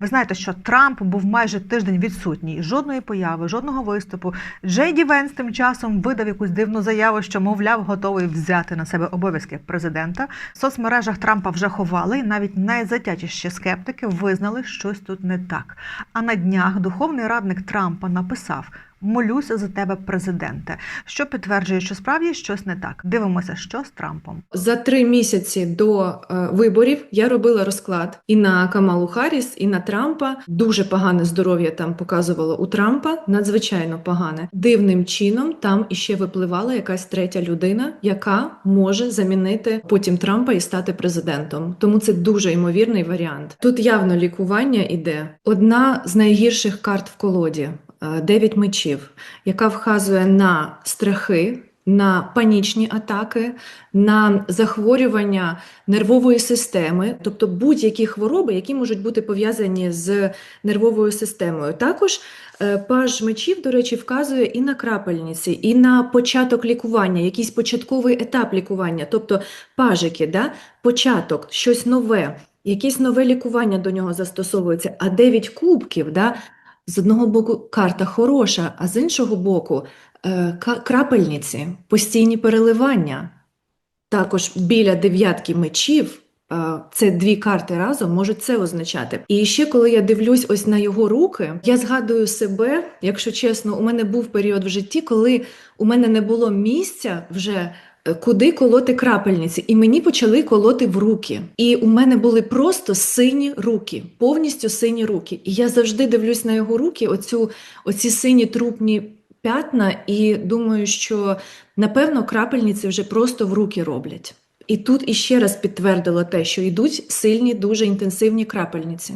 Ви знаєте, що Трамп був майже тиждень відсутній, жодної появи, жодного виступу. Джей Ді Венс тим часом видав якусь дивну заяву, що мовляв готовий взяти на себе обов'язки президента. В соцмережах Трампа вже ховали, і навіть найзатятіші скептики визнали, щось тут не так. А на днях духовний радник Трампа написав. Молюся за тебе, президенте, що підтверджує, що справді щось не так. Дивимося, що з Трампом. За три місяці до е, виборів я робила розклад і на Камалу Харріс, і на Трампа. Дуже погане здоров'я там показувало у Трампа, надзвичайно погане. Дивним чином там іще випливала якась третя людина, яка може замінити потім Трампа і стати президентом. Тому це дуже ймовірний варіант. Тут явно лікування іде. Одна з найгірших карт в колоді. Е, Дев'ять мечів, яка вказує на страхи, на панічні атаки, на захворювання нервової системи, тобто будь-які хвороби, які можуть бути пов'язані з нервовою системою. Також е, паж мечів, до речі, вказує і на крапельниці, і на початок лікування, якийсь початковий етап лікування, тобто пажики, да? початок, щось нове, якесь нове лікування до нього застосовується. А дев'ять кубків, да? З одного боку, карта хороша, а з іншого боку, е, крапельниці, постійні переливання. Також біля дев'ятки мечів, це дві карти разом, можуть це означати. І ще коли я дивлюсь ось на його руки, я згадую себе, якщо чесно, у мене був період в житті, коли у мене не було місця вже. е, Куди колоти крапельниці, і мені почали колоти в руки. І у мене були просто сині руки, повністю сині руки. І я завжди дивлюсь на його руки, оцю, оці сині трупні п'ятна, і думаю, що напевно крапельниці вже просто в руки роблять. І тут іще раз підтвердило те, що йдуть сильні, дуже інтенсивні крапельниці.